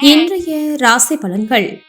இன்றைய ராசி பலன்கள்.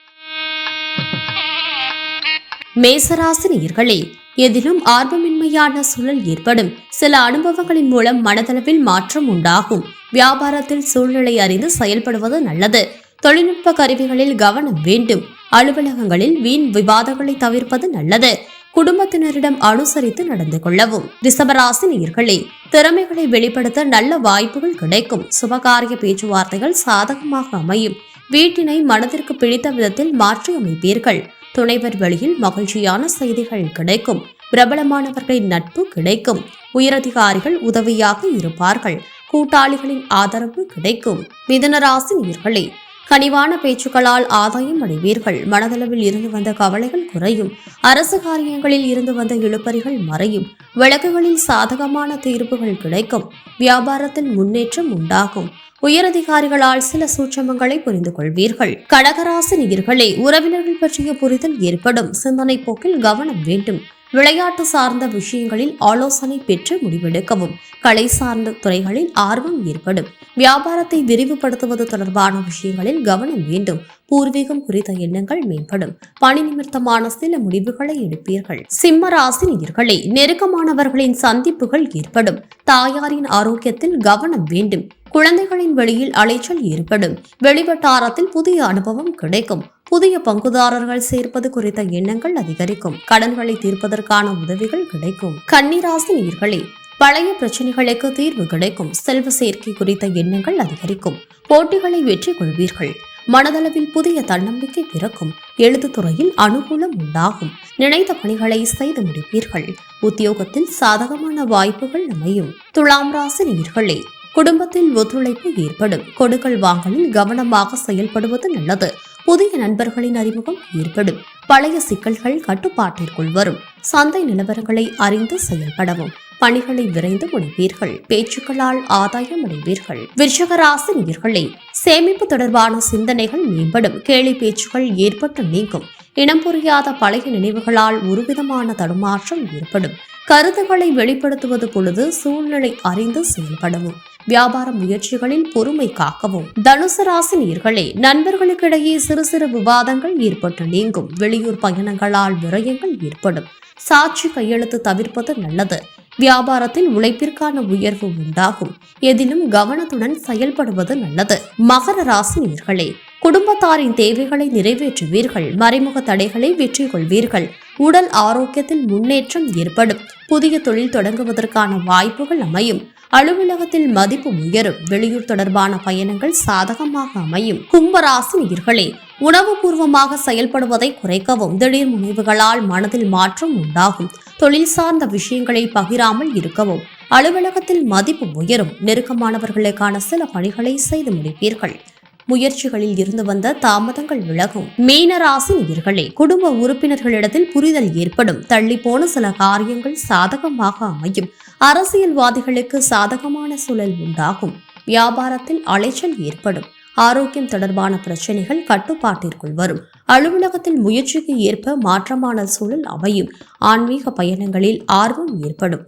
மேசராசினியர்களே எதிலும் ஆர்வமின்மையான சூழல் ஏற்படும் சில அனுபவங்களின் மூலம் மனதளவில் மாற்றம் உண்டாகும். வியாபாரத்தில் சூழ்நிலை அறிந்து செயல்படுவது நல்லது. தொழில்நுட்ப கருவிகளில் கவனம் வேண்டும். அலுவலகங்களில் வீண் விவாதங்களை தவிர்ப்பது நல்லது. குடும்பத்தினரிடம் அனுசரித்து நடந்து கொள்ளவும். ரிசபராசி நேயர்களே திறமைகளை வெளிப்படுத்த நல்ல வாய்ப்புகள் கிடைக்கும். சுபகாரிய பேச்சுவார்த்தைகள் சாதகமாக அமையும். வீட்டினை மனதிற்கு பிடித்த விதத்தில் மாற்றி அமைப்பீர்கள். துணைவர் வழியில் மகிழ்ச்சியான செய்திகள் கிடைக்கும். பிரபலமானவர்களின் நட்பு கிடைக்கும். உயரதிகாரிகள் உதவியாக இருப்பார்கள். கூட்டாளிகளின் ஆதரவு கிடைக்கும். மிதனராசி நீர்களே கனிவான பேச்சுக்களால் ஆதாயம் அடைவீர்கள். மனதளவில் இருந்து வந்த கவலைகள் குறையும். அரசு காரியங்களில் இருந்து வந்த இழுபறிகள் மறையும். வழக்குகளில் சாதகமான தீர்ப்புகள் கிடைக்கும். வியாபாரத்தில் முன்னேற்றம் உண்டாகும். உயரதிகாரிகளால் சில சூட்சமங்களை புரிந்து கொள்வீர்கள். கடகராசி நீர்களே உறவினர்கள் பற்றிய புரிதல் ஏற்படும். சிந்தனை போக்கில் கவனம் வேண்டும். விளையாட்டு சார்ந்த விஷயங்களில் ஆலோசனை பெற்று முடிவெடுக்கவும். கலை சார்ந்த துறைகளில் ஆர்வம் ஏற்படும். வியாபாரத்தை விரிவுபடுத்துவது தொடர்பான விஷயங்களில் கவனம் வேண்டும். பூர்வீகம் குறித்த எண்ணங்கள் மேம்படும். பணி நிமித்தமான சில முடிவுகளை எடுப்பீர்கள். சிம்ம ராசி நேயர்களே நெருக்கமானவர்களின் சந்திப்புகள் ஏற்படும். தாயாரின் ஆரோக்கியத்தில் கவனம் வேண்டும். குழந்தைகளின் வெளியில் அலைச்சல் ஏற்படும். வெளிவட்டாரத்தில் புதிய அனுபவம் கிடைக்கும். புதிய பங்குதாரர்கள் சேர்ப்பது குறித்த எண்ணங்கள் அதிகரிக்கும். கடன்களை தீர்ப்பதற்கான உதவிகள் கிடைக்கும். கன்னிராசி நீர்களே பழைய பிரச்சனைகளுக்கு தீர்வு கிடைக்கும். செல்வ சேர்க்கை குறித்த எண்ணங்கள் அதிகரிக்கும். போட்டிகளை வெற்றி கொள்வீர்கள். மனதளவில் புதிய தன்னம்பிக்கை பிறக்கும். எழுத்து துறையில் அனுகூலம் உண்டாகும். நினைத்த பணிகளை செய்து முடிப்பீர்கள். உத்தியோகத்தில் சாதகமான வாய்ப்புகள் அமையும். துலாம் ராசி நீர்களே குடும்பத்தில் ஒத்துழைப்பு ஏற்படும். கொடுக்கல் வாங்கலில் கவனமாக செயல்படுவது நல்லது. புதிய நண்பர்களின் அறிமுகம் ஏற்படும். பழைய சிக்கல்கள் கட்டுப்பாட்டிற்குள் வரும். சந்தை நிலவரங்களை அறிந்து செயல்படவும். பணிகளை விரைந்து முடிப்பீர்கள். பேச்சுக்களால் ஆதாயம் அடைவீர்கள். விருஷகராசி நேர்களே சேமிப்பு தொடர்பான சிந்தனைகள் மேம்படும். கேலி பேச்சுகள் ஏற்பட்டு நீங்கும். இனம் புரியாத பழைய நினைவுகளால் ஒருவிதமான தடுமாற்றம் ஏற்படும். கருத்துக்களை வெளிப்படுத்துவது பொழுது சூழ்நிலை அறிந்து செயல்படவும். வியாபார முயற்சிகளில் பொறுமை காக்கவும். தனுசு ராசி நீர்களே நண்பர்களுக்கிடையே சிறு சிறு விவாதங்கள் ஏற்பட்டு நீங்கும். வெளியூர் பயணங்களால் விரயங்கள் ஏற்படும். சாட்சி கையெழுத்து தவிர்ப்பது நல்லது. வியாபாரத்தில் உழைப்பிற்கான உயர்வு உண்டாகும். எதிலும் கவனத்துடன் செயல்படுவது நல்லது. மகர ராசி நீர்களே குடும்பத்தாரின் தேவைகளை நிறைவேற்றுவீர்கள். மறைமுக தடைகளை வெற்றி கொள்வீர்கள் உடல் ஆரோக்கியத்தில் முன்னேற்றம் ஏற்படும். புதிய தொழில் தொடங்குவதற்கான வாய்ப்புகள் அமையும். அலுவலகத்தில் மதிப்பு உயரும். வெளியூர் தொடர்பான பயணங்கள் சாதகமாக அமையும். கும்பராசி நீர்களே உணவுபூர்வமாக செயல்படுவதை குறைக்கவும் திடீர் முனைவுகளால் மனதில் மாற்றம் உண்டாகும். தொழில் சார்ந்த விஷயங்களை பகிராமல் இருக்கவும். அலுவலகத்தில் மதிப்பு உயரும். நெருக்கமானவர்களுக்கான சில பணிகளை செய்து முடிப்பீர்கள். முயற்சிகளில் இருந்து வந்த தாமதங்கள் விலகும். மீனராசி நேயர்களே குடும்ப உறுப்பினர்களிடத்தில் புரிதல் ஏற்படும். தள்ளி போன சில காரியங்கள் சாதகமாக அமையும். அரசியல்வாதிகளுக்கு சாதகமான சூழல் உண்டாகும். வியாபாரத்தில் அலைச்சல் ஏற்படும். ஆரோக்கியம் தொடர்பான பிரச்சனைகள் கட்டுப்பாட்டிற்குள் வரும். அலுவலகத்தில் முயற்சிக்கு ஏற்ப மாற்றமான சூழல் அமையும். ஆன்மீக பயணங்களில் ஆர்வம் ஏற்படும்.